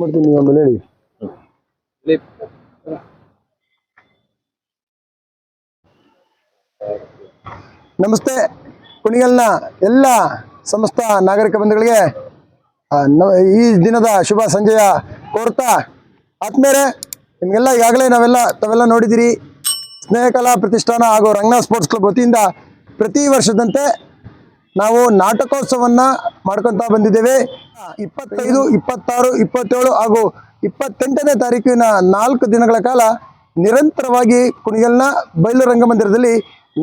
ಮಾಡ್ತೀನಿ ಹೇಳಿ. ನಮಸ್ತೆ, ಕುಣಿಗಲ್ನ ಎಲ್ಲ ಸಮಸ್ತ ನಾಗರಿಕ ಬಂಧುಗಳಿಗೆ ಈ ದಿನದ ಶುಭ ಸಂಜೆಯ ಕೋರ್ತಾ. ಆತ್ಮೇರೆ ನಿಮಗೆಲ್ಲ ಈಗಾಗಲೇ ನಾವೆಲ್ಲ, ತಾವೆಲ್ಲ ನೋಡಿದ್ದೀರಿ ಸ್ನೇಹಕಲಾ ಪ್ರತಿಷ್ಠಾನ ಹಾಗೂ ರಂಗನಾಥ್ ಸ್ಪೋರ್ಟ್ಸ್ ಕ್ಲಬ್ ವತಿಯಿಂದ ಪ್ರತಿ ವರ್ಷದಂತೆ ನಾವು ನಾಟಕೋತ್ಸವನ್ನ ಮಾಡ್ಕೊತಾ ಬಂದಿದ್ದೇವೆ. ಇಪ್ಪತ್ತೈದು, ಇಪ್ಪತ್ತಾರು, ಇಪ್ಪತ್ತೇಳು ಹಾಗೂ ಇಪ್ಪತ್ತೆಂಟನೇ ತಾರೀಕಿನ ನಾಲ್ಕು ದಿನಗಳ ಕಾಲ ನಿರಂತರವಾಗಿ ಕುಣಿಗಲ್ನ ಬಯಲು ರಂಗಮಂದಿರದಲ್ಲಿ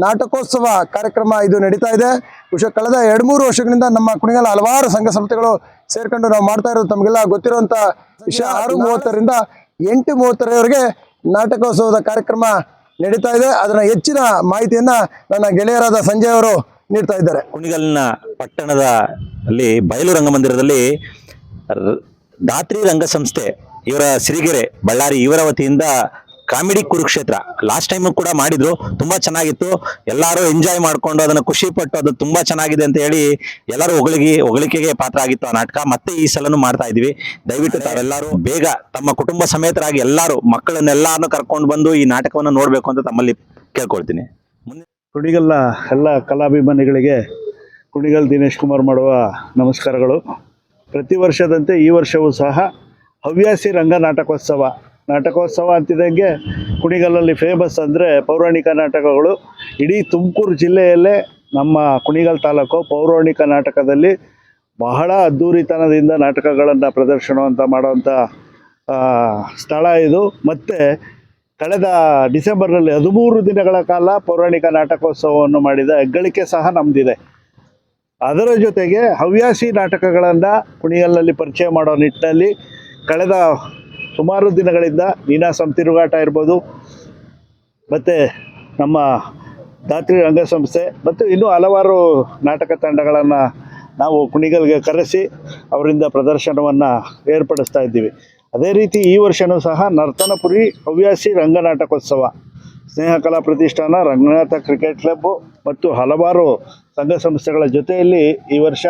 ನಾಟಕೋತ್ಸವ ಕಾರ್ಯಕ್ರಮ ಇದು ನಡೀತಾ ಇದೆ. ವಿಶ್ವ ಕಳೆದ ಎರಡು ಮೂರು ವರ್ಷಗಳಿಂದ ನಮ್ಮ ಕುಣಿಗಲ್ ಹಲವಾರು ಸಂಘ ಸಂಸ್ಥೆಗಳು ಸೇರ್ಕೊಂಡು ನಾವು ಮಾಡ್ತಾ ಇರೋದು ತಮಗೆಲ್ಲ ಗೊತ್ತಿರುವಂತ ವಿಷಯ. ಆರು ಮೂವತ್ತರಿಂದ ಎಂಟು ಮೂವತ್ತರವರೆಗೆ ನಾಟಕೋತ್ಸವದ ಕಾರ್ಯಕ್ರಮ ನಡೀತಾ ಇದೆ. ಅದರ ಹೆಚ್ಚಿನ ಮಾಹಿತಿಯನ್ನ ನನ್ನ ಗೆಳೆಯರಾದ ಸಂಜಯ್ ಅವರು ನೀಡ್ತಾ ಇದ್ದಾರೆ. ಕುಣಿಗಲ್ನ ಪಟ್ಟಣದ ಅಲ್ಲಿ ಬಯಲು ರಂಗಮಂದಿರದಲ್ಲಿ ದಾತ್ರಿ ರಂಗ ಸಂಸ್ಥೆ ಇವರ ಸಿರಿಗೆರೆ ಬಳ್ಳಾರಿ ಇವರ ವತಿಯಿಂದ ಕಾಮಿಡಿ ಕುರುಕ್ಷೇತ್ರ. ಲಾಸ್ಟ್ ಟೈಮ್ ಕೂಡ ಮಾಡಿದ್ರು ತುಂಬಾ ಚೆನ್ನಾಗಿತ್ತು. ಎಲ್ಲರೂ ಎಂಜಾಯ್ ಮಾಡ್ಕೊಂಡು ಅದನ್ನು ಖುಷಿ ಪಟ್ಟು ಅದು ತುಂಬಾ ಚೆನ್ನಾಗಿದೆ ಅಂತ ಹೇಳಿ ಎಲ್ಲರೂ ಹೊಗಳಿಗೆ ಹೊಗಳಿಕೆಗೆ ಪಾತ್ರ ಆಗಿತ್ತು ಆ ನಾಟಕ. ಮತ್ತೆ ಈ ಸಲನು ಮಾಡ್ತಾ ಇದೀವಿ ದಯವಿಟ್ಟು ತಾವೆಲ್ಲರೂ ಬೇಗ ತಮ್ಮ ಕುಟುಂಬ ಸಮೇತರಾಗಿ ಎಲ್ಲರೂ ಮಕ್ಕಳನ್ನೆಲ್ಲಾರನ್ನು ಕರ್ಕೊಂಡು ಬಂದು ಈ ನಾಟಕವನ್ನು ನೋಡ್ಬೇಕು ಅಂತ ತಮ್ಮಲ್ಲಿ ಕೇಳ್ಕೊಳ್ತೀನಿ. ಕುಣಿಗಲ್ನ ಎಲ್ಲ ಕಲಾಭಿಮಾನಿಗಳಿಗೆ ಕುಣಿಗಲ್ ದಿನೇಶ್ ಕುಮಾರ್ ಮಾಡುವ ನಮಸ್ಕಾರಗಳು. ಪ್ರತಿ ವರ್ಷದಂತೆ ಈ ವರ್ಷವೂ ಸಹ ಹವ್ಯಾಸಿ ರಂಗ ನಾಟಕೋತ್ಸವ. ನಾಟಕೋತ್ಸವ ಅಂತಿದ್ದಂಗೆ ಕುಣಿಗಲ್ಲಲ್ಲಿ ಫೇಮಸ್ ಅಂದರೆ ಪೌರಾಣಿಕ ನಾಟಕಗಳು. ಇಡೀ ತುಮಕೂರು ಜಿಲ್ಲೆಯಲ್ಲೇ ನಮ್ಮ ಕುಣಿಗಲ್ ತಾಲೂಕು ಪೌರಾಣಿಕ ನಾಟಕದಲ್ಲಿ ಬಹಳ ಅದ್ಧೂರಿತನದಿಂದ ನಾಟಕಗಳನ್ನು ಪ್ರದರ್ಶನವಂತ ಮಾಡುವಂಥ ಸ್ಥಳ ಇದು. ಮತ್ತು ಕಳೆದ ಡಿಸೆಂಬರ್ನಲ್ಲಿ ಹದಿಮೂರು ದಿನಗಳ ಕಾಲ ಪೌರಾಣಿಕ ನಾಟಕೋತ್ಸವವನ್ನು ಮಾಡಿದ ಹೆಗ್ಗಳಿಕೆ ಸಹ ನಮ್ಮದಿದೆ ಅದರ ಜೊತೆಗೆ ಹವ್ಯಾಸಿ ನಾಟಕಗಳನ್ನು ಕುಣಿಯಲ್ಲಲ್ಲಿ ಪರಿಚಯ ಮಾಡೋ ನಿಟ್ಟಿನಲ್ಲಿ ಕಳೆದ ಸುಮಾರು ದಿನಗಳಿಂದ ನೀನಾಸಂ ತಿರುಗಾಟ ಇರ್ಬೋದು, ಮತ್ತು ನಮ್ಮ ದಾತ್ರಿ ರಂಗಸಂಸ್ಥೆ, ಮತ್ತು ಇನ್ನೂ ಹಲವಾರು ನಾಟಕ ತಂಡಗಳನ್ನು ನಾವು ಕುಣಿಗಲ್ಗೆ ಕರೆಸಿ ಅವರಿಂದ ಪ್ರದರ್ಶನವನ್ನು ಏರ್ಪಡಿಸ್ತಾ ಇದ್ದೀವಿ. ಅದೇ ರೀತಿ ಈ ವರ್ಷವೂ ಸಹ ನರ್ತನಪುರಿ ಹವ್ಯಾಸಿ ರಂಗನಾಟಕೋತ್ಸವ. ಸ್ನೇಹ ಕಲಾ ಪ್ರತಿಷ್ಠಾನ, ರಂಗನಾಥ ಕ್ರಿಕೆಟ್ ಕ್ಲಬ್ ಮತ್ತು ಹಲವಾರು ಸಂಘ ಸಂಸ್ಥೆಗಳ ಜೊತೆಯಲ್ಲಿ ಈ ವರ್ಷ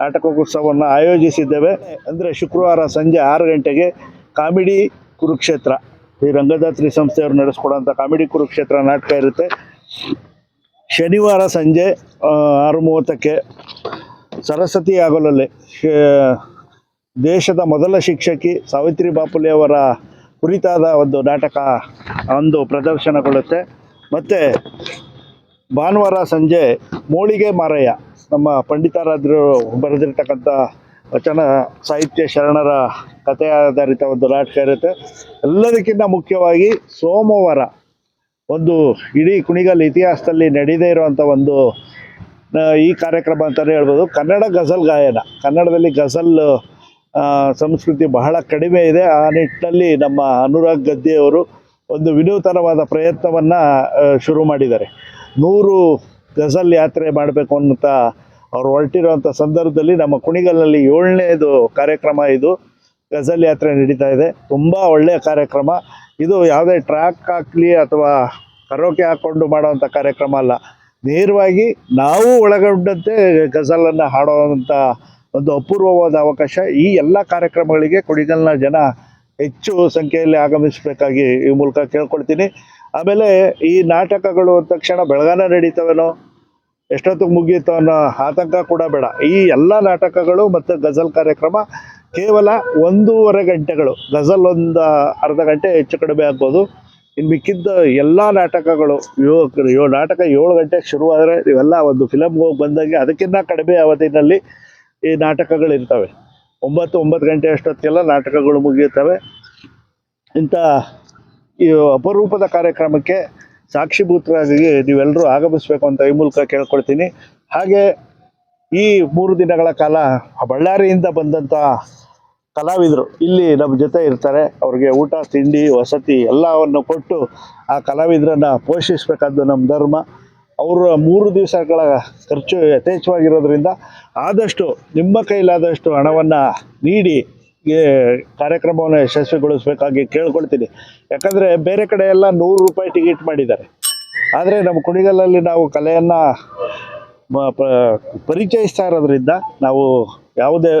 ನಾಟಕೋತ್ಸವವನ್ನು ಆಯೋಜಿಸಿದ್ದೇವೆ. ಅಂದರೆ ಶುಕ್ರವಾರ ಸಂಜೆ ಆರು ಗಂಟೆಗೆ ಕಾಮಿಡಿ ಕುರುಕ್ಷೇತ್ರ. ಈ ರಂಗದಾತ್ರಿ ಸಂಸ್ಥೆಯವರು ನಡೆಸ್ಕೊಡೋಂಥ ಕಾಮಿಡಿ ಕುರುಕ್ಷೇತ್ರ ನಾಟಕ ಇರುತ್ತೆ. ಶನಿವಾರ ಸಂಜೆ ಆರು ಮೂವತ್ತಕ್ಕೆ ಸರಸ್ವತಿ ಆಗಲಲ್ಲಿ ದೇಶದ ಮೊದಲ ಶಿಕ್ಷಕಿ ಸಾವಿತ್ರಿ ಬಾಪುಲೆಯವರ ಕುರಿತಾದ ಒಂದು ನಾಟಕ, ಒಂದು ಪ್ರದರ್ಶನಗೊಳ್ಳುತ್ತೆ. ಮತ್ತು ಭಾನುವಾರ ಸಂಜೆ ಮೋಳಿಗೆ ಮಾರಯ್ಯ, ನಮ್ಮ ಪಂಡಿತಾರಾದ್ರು ಬರೆದಿರ್ತಕ್ಕಂಥ ವಚನ ಸಾಹಿತ್ಯ ಶರಣರ ಕಥೆ ಆಧಾರಿತ ಒಂದು ನಾಟಕ ಇರುತ್ತೆ. ಎಲ್ಲದಕ್ಕಿಂತ ಮುಖ್ಯವಾಗಿ ಸೋಮವಾರ ಒಂದು ಇಡೀ ಕುಣಿಗಲ್ ಇತಿಹಾಸದಲ್ಲಿ ನಡೆದೇ ಇರುವಂಥ ಒಂದು ಈ ಕಾರ್ಯಕ್ರಮ ಅಂತಲೇ ಹೇಳ್ಬೋದು. ಕನ್ನಡ ಗಜಲ್ ಗಾಯನ. ಕನ್ನಡದಲ್ಲಿ ಗಜಲ್ ಸಂಸ್ಕೃತಿ ಬಹಳ ಕಡಿಮೆ ಇದೆ. ಆ ನಿಟ್ಟಿನಲ್ಲಿ ನಮ್ಮ ಅನುರಾಗ್ ಗದ್ದೆಯವರು ಒಂದು ವಿನೂತನವಾದ ಪ್ರಯತ್ನವನ್ನು ಶುರು ಮಾಡಿದ್ದಾರೆ. ನೂರು ಗಜಲ್ ಯಾತ್ರೆ ಮಾಡಬೇಕು ಅಂತ ಅವ್ರು ಹೊರಟಿರುವಂಥ ಸಂದರ್ಭದಲ್ಲಿ ನಮ್ಮ ಕುಣಿಗಲ್ನಲ್ಲಿ ಏಳನೇದು ಕಾರ್ಯಕ್ರಮ ಇದು. ಗಜಲ್ ಯಾತ್ರೆ ನಡೀತಾ ಇದೆ. ತುಂಬ ಒಳ್ಳೆಯ ಕಾರ್ಯಕ್ರಮ. ಇದು ಯಾವುದೇ ಟ್ರ್ಯಾಕ್ ಹಾಕಲಿ ಅಥವಾ ಕರೋಕೆ ಹಾಕ್ಕೊಂಡು ಮಾಡೋವಂಥ ಕಾರ್ಯಕ್ರಮ ಅಲ್ಲ. ನೇರವಾಗಿ ನಾವು ಒಳಗೊಂಡಂತೆ ಗಜಲನ್ನು ಹಾಡೋವಂಥ ಒಂದು ಅಪೂರ್ವವಾದ ಅವಕಾಶ. ಈ ಎಲ್ಲ ಕಾರ್ಯಕ್ರಮಗಳಿಗೆ ಕುಣಿಗಲ್ನ ಜನ ಹೆಚ್ಚು ಸಂಖ್ಯೆಯಲ್ಲಿ ಆಗಮಿಸಬೇಕಾಗಿ ಈ ಮೂಲಕ ಕೇಳ್ಕೊಳ್ತೀನಿ. ಆಮೇಲೆ ಈ ನಾಟಕಗಳು ಅಂದ ತಕ್ಷಣ ಬೆಳಗಾನ ನಡೀತವೇನೋ? ಎಷ್ಟೊತ್ತಿಗೆ ಮುಗಿಯುತ್ತೋ ಅನ್ನೋ ಆತಂಕ ಕೂಡ ಬೇಡ. ಈ ಎಲ್ಲ ನಾಟಕಗಳು ಮತ್ತು ಗಜಲ್ ಕಾರ್ಯಕ್ರಮ ಕೇವಲ ಒಂದೂವರೆ ಗಂಟೆಗಳು. ಗಜಲ್ ಒಂದು ಅರ್ಧ ಗಂಟೆ ಹೆಚ್ಚು ಕಡಿಮೆ ಆಗ್ಬೋದು. ಇನ್ನು ಮಿಕ್ಕಿದ್ದ ಎಲ್ಲ ನಾಟಕಗಳು, ಯೋ ನಾಟಕ ಏಳು ಗಂಟೆಗೆ ಶುರುವಾದರೆ ಇವೆಲ್ಲ ಒಂದು ಫಿಲಮ್ಗೆ ಹೋಗಿ ಬಂದಂಗೆ ಅದಕ್ಕಿಂತ ಕಡಿಮೆ ಅವಧಿನಲ್ಲಿ ಈ ನಾಟಕಗಳು ಇರ್ತವೆ ಒಂಬತ್ತು ಒಂಬತ್ತು ಗಂಟೆ ಅಷ್ಟೊತ್ತಿಗೆಲ್ಲ ನಾಟಕಗಳು ಮುಗಿಯುತ್ತವೆ. ಇಂಥ ಈ ಅಪರೂಪದ ಕಾರ್ಯಕ್ರಮಕ್ಕೆ ಸಾಕ್ಷಿಭೂತರಾಗಿ ನೀವೆಲ್ಲರೂ ಆಗಮಿಸಬೇಕು ಅಂತ ಈ ಮೂಲಕ ಕೇಳ್ಕೊಳ್ತೀನಿ. ಹಾಗೆ ಈ ಮೂರು ದಿನಗಳ ಕಾಲ ಬಳ್ಳಾರಿಯಿಂದ ಬಂದಂಥ ಕಲಾವಿದರು ಇಲ್ಲಿ ನಮ್ಮ ಜೊತೆ ಇರ್ತಾರೆ. ಅವ್ರಿಗೆ ಊಟ, ತಿಂಡಿ, ವಸತಿ ಎಲ್ಲವನ್ನು ಕೊಟ್ಟು ಆ ಕಲಾವಿದರನ್ನು ಪೋಷಿಸಬೇಕಾದ್ದು ನಮ್ಮ ಧರ್ಮ. ಅವರ ಮೂರು ದಿವಸಗಳ ಖರ್ಚು ಯಥೇಚ್ಛವಾಗಿರೋದ್ರಿಂದ ಆದಷ್ಟು ನಿಮ್ಮ ಕೈಲಾದಷ್ಟು ಹಣವನ್ನು ನೀಡಿ ಕಾರ್ಯಕ್ರಮವನ್ನು ಯಶಸ್ವಿಗೊಳಿಸಬೇಕಾಗಿ ಕೇಳ್ಕೊಳ್ತೀನಿ. ಯಾಕಂದರೆ ಬೇರೆ ಕಡೆ ಎಲ್ಲ ನೂರು ರೂಪಾಯಿ ಟಿಕೆಟ್ ಮಾಡಿದ್ದಾರೆ. ಆದರೆ ನಮ್ಮ ಕುಣಿಗಲಲ್ಲಿ ನಾವು ಕಲೆಯನ್ನು ಪರಿಚಯಿಸ್ತಾ ಇರೋದ್ರಿಂದ ನಾವು ಯಾವುದೇ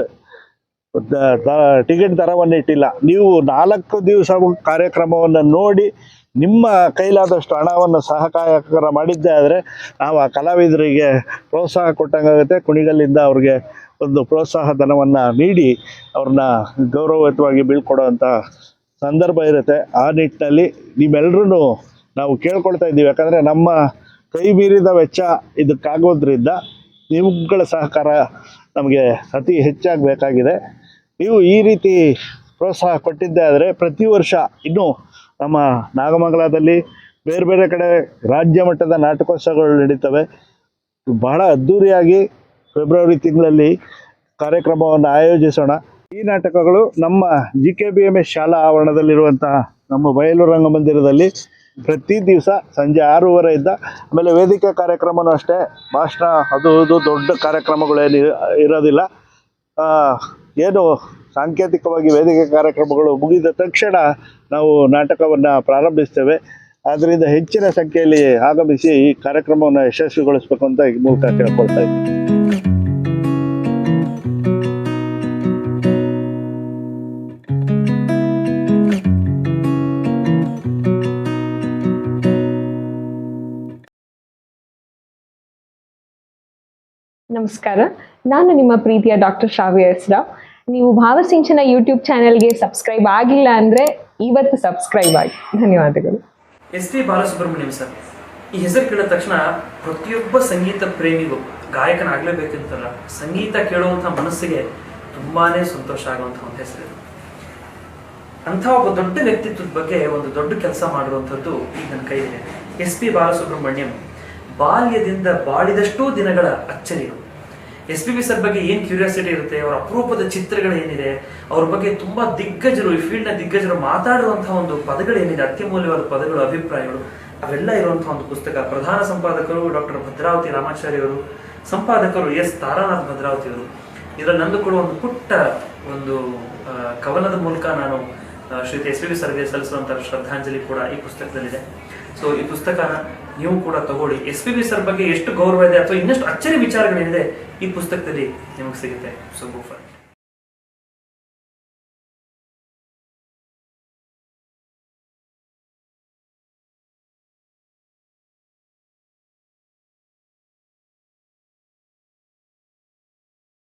ಟಿಕೆಟ್ ದರವನ್ನು ಇಟ್ಟಿಲ್ಲ ನೀವು ನಾಲ್ಕು ದಿವಸ ಕಾರ್ಯಕ್ರಮವನ್ನು ನೋಡಿ ನಿಮ್ಮ ಕೈಲಾದಷ್ಟು ಹಣವನ್ನು ಸಹಕಾರ ಮಾಡಿದ್ದೇ ಆದರೆ ನಾವು ಆ ಕಲಾವಿದರಿಗೆ ಪ್ರೋತ್ಸಾಹ ಕೊಟ್ಟಂಗಾಗುತ್ತೆ. ಕುಣಿಗಲ್ಲಿಂದ ಅವ್ರಿಗೆ ಒಂದು ಪ್ರೋತ್ಸಾಹ ಧನವನ್ನು ನೀಡಿ ಅವ್ರನ್ನ ಗೌರವಯುತವಾಗಿ ಬೀಳ್ಕೊಡೋವಂಥ ಸಂದರ್ಭ ಇರುತ್ತೆ. ಆ ನಿಟ್ಟಿನಲ್ಲಿ ನಿಮ್ಮೆಲ್ಲರೂ ನಾವು ಕೇಳ್ಕೊಳ್ತಾ ಇದ್ದೀವಿ. ಯಾಕಂದರೆ ನಮ್ಮ ಕೈ ಮೀರಿದ ವೆಚ್ಚ ಇದಕ್ಕಾಗೋದ್ರಿಂದ ನಿಮ್ಗಳ ಸಹಕಾರ ನಮಗೆ ಅತಿ ಹೆಚ್ಚಾಗಿ ಬೇಕಾಗಿದೆ ನೀವು ಈ ರೀತಿ ಪ್ರೋತ್ಸಾಹ ಕೊಟ್ಟಿದ್ದೇ ಆದರೆ ಪ್ರತಿ ವರ್ಷ ಇನ್ನೂ ನಮ್ಮ ನಾಗಮಂಗಲದಲ್ಲಿ ಬೇರೆ ಬೇರೆ ಕಡೆ ರಾಜ್ಯ ಮಟ್ಟದ ನಾಟಕೋತ್ಸವಗಳು ನಡೀತವೆ. ಬಹಳ ಅದ್ಧೂರಿಯಾಗಿ ಫೆಬ್ರವರಿ ತಿಂಗಳಲ್ಲಿ ಕಾರ್ಯಕ್ರಮವನ್ನು ಆಯೋಜಿಸೋಣ. ಈ ನಾಟಕಗಳು ನಮ್ಮ G K B M S ಶಾಲಾ ಆವರಣದಲ್ಲಿರುವಂತಹ ನಮ್ಮ ಬಯಲು ರಂಗಮಂದಿರದಲ್ಲಿ ಪ್ರತಿ ದಿವಸ ಸಂಜೆ ಆರೂವರೆಯಿಂದ ಆಮೇಲೆ ವೇದಿಕೆ ಕಾರ್ಯಕ್ರಮನೂ ಅಷ್ಟೇ. ಭಾಷಣ ಅದು ಇದು ದೊಡ್ಡ ಕಾರ್ಯಕ್ರಮಗಳೇನು ಇರ- ಇರೋದಿಲ್ಲ. ಏನು ಸಾಂಕೇತಿಕವಾಗಿ ವೇದಿಕೆ ಕಾರ್ಯಕ್ರಮಗಳು ಮುಗಿದ ತಕ್ಷಣ ನಾವು ನಾಟಕವನ್ನು ಪ್ರಾರಂಭಿಸ್ತೇವೆ. ಆದ್ದರಿಂದ ಹೆಚ್ಚಿನ ಸಂಖ್ಯೆಯಲ್ಲಿ ಆಗಮಿಸಿ ಈ ಕಾರ್ಯಕ್ರಮವನ್ನು ಯಶಸ್ವಿಗೊಳಿಸಬೇಕು ಅಂತ ಈ ಮೂಲಕ ಕೇಳ್ಕೊಳ್ತಾ ಇದ್ದೀನಿ. ನಮಸ್ಕಾರ. ನಾನು ನಿಮ್ಮ ಪ್ರೀತಿಯ ಡಾಕ್ಟರ್ ಶ್ರಾವ್ಯ ಹೆಸ್ರಾವ್ ನೀವು ಭಾವಸಿಂಚನ ಯೂಟ್ಯೂಬ್ ಚಾನೆಲ್ಗೆ ಸಬ್ಸ್ಕ್ರೈಬ್ ಆಗಿಲ್ಲ ಅಂದರೆ ಇವತ್ತು ಸಬ್ಸ್ಕ್ರೈಬ್ ಆಗಿ. ಧನ್ಯವಾದಗಳು. ಎಸ್ ಪಿ ಬಾಲಸುಬ್ರಹ್ಮಣ್ಯಂ ಸರ್, ಈ ಹೆಸರು ಕೇಳಿದ ತಕ್ಷಣ ಪ್ರತಿಯೊಬ್ಬ ಸಂಗೀತ ಪ್ರೇಮಿಗೂ ಗಾಯಕನಾಗಲೇಬೇಕಂತಲ್ಲ, ಸಂಗೀತ ಕೇಳುವಂಥ ಮನಸ್ಸಿಗೆ ತುಂಬಾನೇ ಸಂತೋಷ ಆಗುವಂಥ ಒಂದು ಹೆಸರು ಅಂಥ ಒಬ್ಬ ದೊಡ್ಡ ವ್ಯಕ್ತಿತ್ವದ ಬಗ್ಗೆ ಒಂದು ದೊಡ್ಡ ಕೆಲಸ ಮಾಡುವಂಥದ್ದು ಈಗ ನನ್ನ ಕೈಲಿದೆ ಎಸ್ ಪಿ ಬಾಲಸುಬ್ರಹ್ಮಣ್ಯಂ, ಬಾಲ್ಯದಿಂದ ಬಾಳಿದಷ್ಟೂ ದಿನಗಳ ಅಚ್ಚರಿಗಳು ಎಸ್ ಪಿ ಬಿ ಸರ್ ಬಗ್ಗೆ ಏನ್ ಕ್ಯೂರಿಯಾಸಿಟಿ ಇರುತ್ತೆ, ಅವರ ಅಪರೂಪದ ಚಿತ್ರಗಳು ಏನಿದೆ, ಅವ್ರ ಬಗ್ಗೆ ತುಂಬಾ ದಿಗ್ಗಜರು, ಈ ಫೀಲ್ಡ್ನ ದಿಗ್ಗಜರು ಮಾತಾಡುವಂತಹ ಒಂದು ಪದಗಳೇನಿದೆ ಅತ್ಯಮೂಲ್ಯವಾದ ಪದಗಳು, ಅಭಿಪ್ರಾಯಗಳು, ಅವೆಲ್ಲ ಇರುವಂತಹ ಒಂದು ಪುಸ್ತಕ. ಪ್ರಧಾನ ಸಂಪಾದಕರು ಡಾಕ್ಟರ್ ಭದ್ರಾವತಿ ರಾಮಾಚಾರಿ ಅವರು, ಸಂಪಾದಕರು ಎಸ್ ತಾರಾನಾಥ್ ಭದ್ರಾವತಿ ಅವರು. ಇದರಲ್ಲಿ ನಂದು ಕೂಡ ಒಂದು ಪುಟ್ಟ ಒಂದು ಕವನದ ಮೂಲಕ ನಾನು ಶ್ರೀ ಎಸ್ ಪಿ ಸರ್ಗೆ ಸಲ್ಲಿಸುವಂತಹ ಶ್ರದ್ಧಾಂಜಲಿ ಕೂಡ ಈ ಪುಸ್ತಕದಲ್ಲಿದೆ. ಸೊ ಈ ಪುಸ್ತಕನ ನೀವು ಕೂಡ ತಗೊಳ್ಳಿ. ಎಸ್ ಪಿ ಬಿ ಸರ್ ಬಗ್ಗೆ ಎಷ್ಟು ಗೌರವ ಇದೆ ಅಥವಾ ಇನ್ನಷ್ಟು ಅಚ್ಚರಿ ವಿಚಾರಗಳಿದೆ ಈ ಪುಸ್ತಕದಲ್ಲಿ ನಿಮಗೆ ಸಿಗುತ್ತೆ. So go for